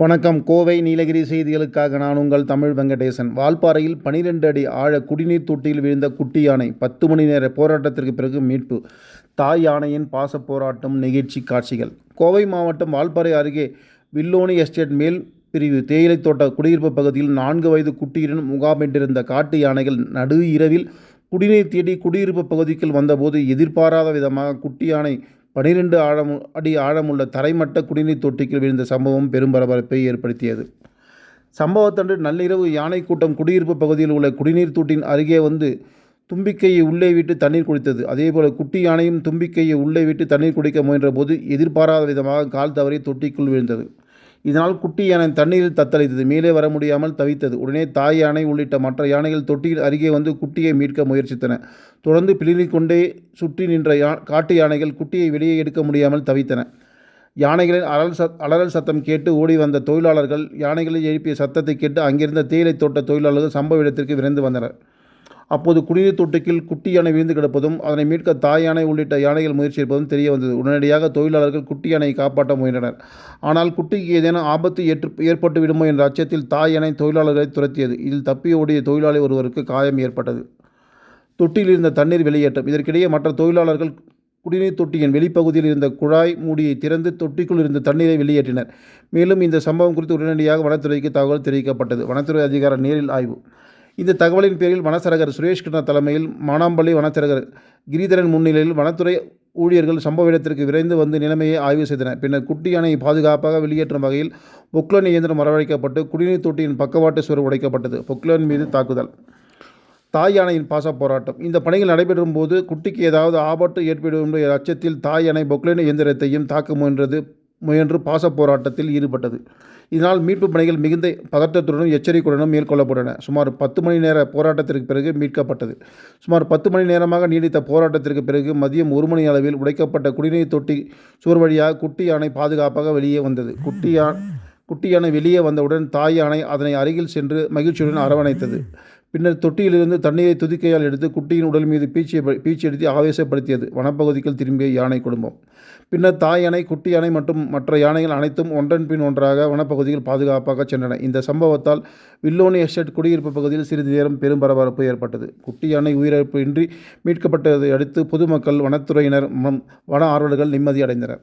வணக்கம். கோவை நீலகிரி செய்திகளுக்காக நான் உங்கள் தமிழ் வெங்கடேசன். வால்பாறையில் பனிரெண்டு அடி ஆழ குடிநீர் தொட்டியில் விழுந்த குட்டி யானை பத்து மணி நேர போராட்டத்திற்கு பிறகு மீட்பு. தாய் யானையின் பாச போராட்டம் நிகழ்ச்சி காட்சிகள். கோவை மாவட்டம் வால்பாறை அருகே வில்லோனி எஸ்டேட் மேல் பிரிவு தேயிலை தோட்ட குடியிருப்பு பகுதியில் நான்கு வயது குட்டியுடன் முகாமிட்டிருந்த காட்டு யானைகள் நடு இரவில் குடிநீர் தேடி குடியிருப்பு பகுதிக்குள் வந்தபோது எதிர்பாராத விதமாக குட்டி யானை பனிரெண்டு ஆழம் அடி ஆழமுள்ள தரைமட்ட குடிநீர் தொட்டிக்குள் விழுந்த சம்பவம் பெரும் பரபரப்பை ஏற்படுத்தியது. சம்பவத்தன்று நள்ளிரவு யானை கூட்டம் குடியிருப்பு பகுதியில் உள்ள குடிநீர் தொட்டின் அருகே வந்து தும்பிக்கையை உள்ளே விட்டு தண்ணீர் குடித்தது. அதேபோல குட்டி யானையும் தும்பிக்கையை உள்ளே விட்டு தண்ணீர் குடிக்க முயன்றபோது எதிர்பாராத விதமாக கால் தவறி தொட்டிக்குள் விழுந்தது. இதனால் குட்டி யானை தண்ணீரில் தத்தளித்தது. மேலே வர முடியாமல் தவித்தது. உடனே தாய் யானை உள்ளிட்ட மற்ற யானைகள் தொட்டியில் அருகே வந்து குட்டியை மீட்க முயற்சித்தன. தொடர்ந்து பிளிரிக் கொண்டே சுற்றி நின்ற யா காட்டு யானைகள் குட்டியை வெளியே எடுக்க முடியாமல் தவித்தன. யானைகளின் அலல் சத் அலறல் சத்தம் கேட்டு ஓடி வந்த தொழிலாளர்கள் யானைகளை எழுப்பிய சத்தத்தை கேட்டு அங்கிருந்த தேயிலை தோட்ட தொழிலாளர்கள் சம்பவ இடத்திற்கு விரைந்து வந்தனர். அப்போது குடிநீர் தொட்டிக்கில் குட்டி யானை விழுந்து கிடப்பதும் அதனை மீட்க தாய் யானை உள்ளிட்ட யானைகள் முயற்சி எடுப்பதும் தெரிய வந்தது. உடனடியாக தொழிலாளர்கள் குட்டி யானையை காப்பாற்ற முயன்றனர். ஆனால் குட்டிக்கு ஏதேனும் ஆபத்து ஏற்று ஏற்பட்டு விடுமோ என்ற அச்சத்தில் தாய் யானை தொழிலாளர்களை துரத்தியது. இதில் தப்பி ஓடிய தொழிலாளி ஒருவருக்கு காயம் ஏற்பட்டது. தொட்டியில் இருந்த தண்ணீர் வெளியேற்றம். இதற்கிடையே மற்ற தொழிலாளர்கள் குடிநீர் தொட்டியின் வெளிப்பகுதியில் இருந்த குழாய் மூடியை திறந்து தொட்டிக்குள் இருந்த தண்ணீரை வெளியேற்றினர். மேலும் இந்த சம்பவம் குறித்து உடனடியாக வனத்துறைக்கு தகவல் தெரிவிக்கப்பட்டது. வனத்துறை அதிகாரி நேரில் ஆய்வு இந்த தகவலின் பேரில் வனச்சரகர் சுரேஷ் கிருஷ்ணா தலைமையில் மானாம்பள்ளி வனச்சரகர் கிரிதரன் முன்னிலையில் வனத்துறை ஊழியர்கள் சம்பவ இடத்திற்கு விரைந்து வந்து நிலைமையை ஆய்வு செய்தனர். பின்னர் குட்டி யானை பாதுகாப்பாக வெளியேற்றும் வகையில் பொக்லன் இயந்திரம் வரவழைக்கப்பட்டு குடிநீர் தொட்டியின் பக்கவாட்டு சுவர் உடைக்கப்பட்டது. பொக்லன் மீது தாக்குதல். தாய் யானையின் பாச போராட்டம். இந்த பணிகள் நடைபெறும் போது குட்டிக்கு ஏதாவது ஆபத்து ஏற்படும் என்ற அச்சத்தில் தாய் யானை பொக்லைன் இயந்திரத்தையும் தாக்க முயன்றது முயன்று பாச போராட்டத்தில் ஈடுபட்டது. இதனால் மீட்பு பணிகள் மிகுந்த பதட்டத்துடனும் எச்சரிக்கையுடனும் மேற்கொள்ளப்பட்டன. சுமார் பத்து மணி நேர போராட்டத்திற்கு பிறகு மீட்கப்பட்டது. சுமார் பத்து மணி நேரமாக நீடித்த போராட்டத்திற்கு பிறகு மதியம் ஒரு மணி அளவில் உடைக்கப்பட்ட குடிநீர் தொட்டி சுவர் வழியாக குட்டி யானை பாதுகாப்பாக வெளியே வந்தது. குட்டி யா குட்டி யானை வெளியே வந்தவுடன் தாய் யானை அதனை அருகில் சென்று மகிழ்ச்சியுடன் அரவணைத்தது. பின்னர் தொட்டியிலிருந்து தண்ணீரை துதிக்கையால் எடுத்து குட்டியின் உடல் மீது பீச்சியை பீச்சியெடுத்து ஆவேசப்படுத்தியது. வனப்பகுதிக்குள் திரும்பிய யானை குடும்பம். பின்னர் தாய் யானை குட்டி யானை மற்றும் மற்ற யானைகள் அனைத்தும் ஒன்றன் பின் ஒன்றாக வனப்பகுதியில் பாதுகாப்பாக சென்றன. இந்த சம்பவத்தால் வில்லோனி எஸ்டேட் குடியிருப்பு பகுதியில் சிறிது நேரம் பெரும் பரபரப்பு ஏற்பட்டது. குட்டி யானை உயிரிழப்பு இன்றி மீட்கப்பட்டதை அடுத்து பொதுமக்கள் வனத்துறையினர் வன ஆர்வலர்கள் நிம்மதி அடைந்தனர்.